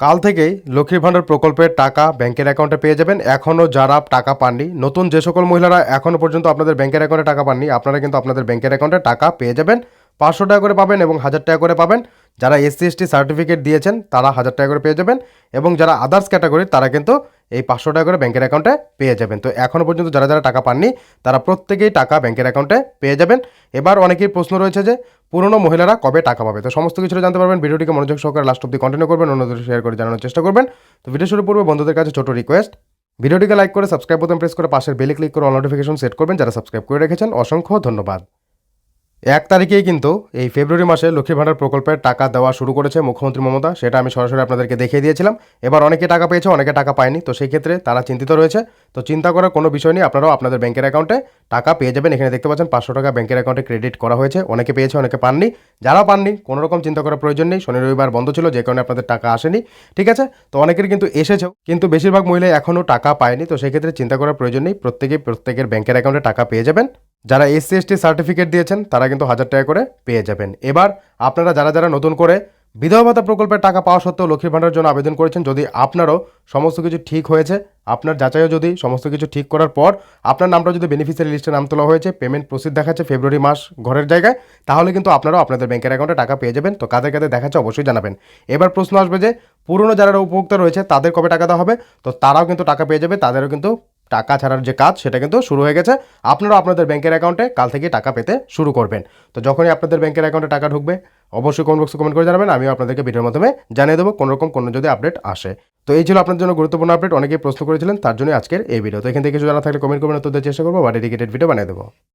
কাল থেকেই লক্ষ্মীর ভাণ্ডার প্রকল্পের টাকা ব্যাংকের অ্যাকাউন্টে পেয়ে যাবেন। এখনও যারা টাকা পাননি, নতুন যে সকল মহিলারা এখনও পর্যন্ত আপনাদের ব্যাংকের অ্যাকাউন্টে টাকা পাননি, আপনারা কিন্তু আপনাদের ব্যাংকের অ্যাকাউন্টে টাকা পেয়ে যাবেন। পাঁচশো টাকা করে পাবেন এবং হাজার টাকা করে পাবেন। যারা এসসি এসটি সার্টিফিকেট দিয়েছেন, তারা হাজার টাকা করে পেয়ে যাবেন। এবং যারা আদার্স ক্যাটাগরি তারা কিন্তু এই পাঁচশো টাকা করে ব্যাংকের অ্যাকাউন্টে পেয়ে যাবেন। তো এখনও পর্যন্ত যারা যারা টাকা পাননি, তারা প্রত্যেকেই টাকা ব্যাংকের অ্যাকাউন্টে পেয়ে যাবেন। এবার অনেকেই প্রশ্ন রয়েছে যে, পুরনো মহিলারা কবে টাকা পাবে? তো সমস্ত কিছু জানতে পারবেন। ভিডিওটিকে মনোযোগ সহকারে লাস্ট অব্দি কন্টিনিউ করবেন, অন্যদের শেয়ার করে জানানোর চেষ্টা করবেন। তো ভিডিও শুরু পূর্বে বন্ধুদের কাছে ছোট রিকোয়েস্ট ভিডিওটিকে লাইক করে সাবস্ক্রাইব বোতাম প্রেস করে পাশের বেলে ক্লিক করে অল নোটিফিকেশন সেট করবেন। যারা সাবস্ক্রাইব করে রেখেছেন, অসংখ্য ধন্যবাদ। এক তারিখেই কিন্তু এই ফেব্রুয়ারি মাসে লক্ষ্মী ভাণ্ডার প্রকল্পের টাকা দেওয়া শুরু করেছে মুখ্যমন্ত্রী মমতা, সেটা আমি সরাসরি আপনাদেরকে দেখিয়ে দিয়েছিলাম। এবার অনেকে টাকা পেয়েছে, অনেকে টাকা পায়নি, তো সেই ক্ষেত্রে তারা চিন্তিত রয়েছে। তো চিন্তা করার কোনো বিষয় নেই, আপনারাও আপনাদের ব্যাংকের অ্যাকাউন্টে টাকা পেয়ে যাবেন। এখানে দেখতে পাচ্ছেন পাঁচশো টাকা ব্যাংকের অ্যাকাউন্টে ক্রেডিট করা হয়েছে। অনেকে পেয়েছে, অনেকে পাননি। যারা পাননি, কোনো রকম চিন্তা করার প্রয়োজন নেই। শনি, রবিবার বন্ধ ছিল, যে কারণে আপনাদের টাকা আসেনি। ঠিক আছে? তো অনেকের কিন্তু এসেছেও, কিন্তু বেশিরভাগ মহিলা এখনও টাকা পায়নি, তো সেক্ষেত্রে চিন্তা করার প্রয়োজন নেই। প্রত্যেকেই প্রত্যেকের ব্যাংকের অ্যাকাউন্টে টাকা পেয়ে যাবেন। যারা এসসি এসটি সার্টিফিকেট দিয়েছেন, তারা কিন্তু হাজার টাকা করে পেয়ে যাবেন। এবার আপনারা যারা যারা নতুন করে বিধবা ভাতা প্রকল্পের টাকা পাওয়া সত্ত্বেও লক্ষ্মীর ভাণ্ডারের জন্য আবেদন করেছেন, যদি আপনারও সমস্ত কিছু ঠিক হয়েছে, আপনার যাচাইও যদি সমস্ত কিছু ঠিক করার পর আপনার নামটা যদি বেনিফিসিয়ারি লিস্টে নাম তোলা হয়েছে পেমেন্ট প্রসিড দেখাচ্ছে ফেব্রুয়ারি মাস ঘরের জায়গায়, তাহলে কিন্তু আপনারাও আপনাদের ব্যাংকের অ্যাকাউন্টে টাকা পেয়ে যাবেন। তো কাদের কাদের দেখাচ্ছে অবশ্যই জানাবেন। এবার প্রশ্ন আসবে যে, পুরনো যারা উপভোক্তা রয়েছে, তাদের কবে টাকা দেওয়া হবে? তো তারাও কিন্তু টাকা পেয়ে যাবে, তাদেরও কিন্তু টাকা ছাড়ার যে কাজ, সেটা কিন্তু শুরু হয়ে গেছে। আপনারা আপনাদের ব্যাংকের অ্যাকাউন্টে কাল থেকে টাকা পেতে শুরু করবেন। তো যখনই আপনাদের ব্যাংকের অ্যাকাউন্টে টাকা ঢুকবে, অবশ্যই কোন বক্সে কমেন্ট করে জানাবেন, আমিও আপনাদেরকে ভিডিওর মাধ্যমে জানিয়ে দেবো কোনোরকম কোনো যদি আপডেট আসে। তো এই ছিল আপনার জন্য গুরুত্বপূর্ণ আপডেট, অনেকেই প্রশ্ন করেছিলেন তার জন্য আজকের এই ভিডিও। তো এখান থেকে কিছু জানা থাকলে কমেন্ট করবেন তোদের চেষ্টা করব বা ডেডিকেটেড ভিডিও বানিয়ে দেবো।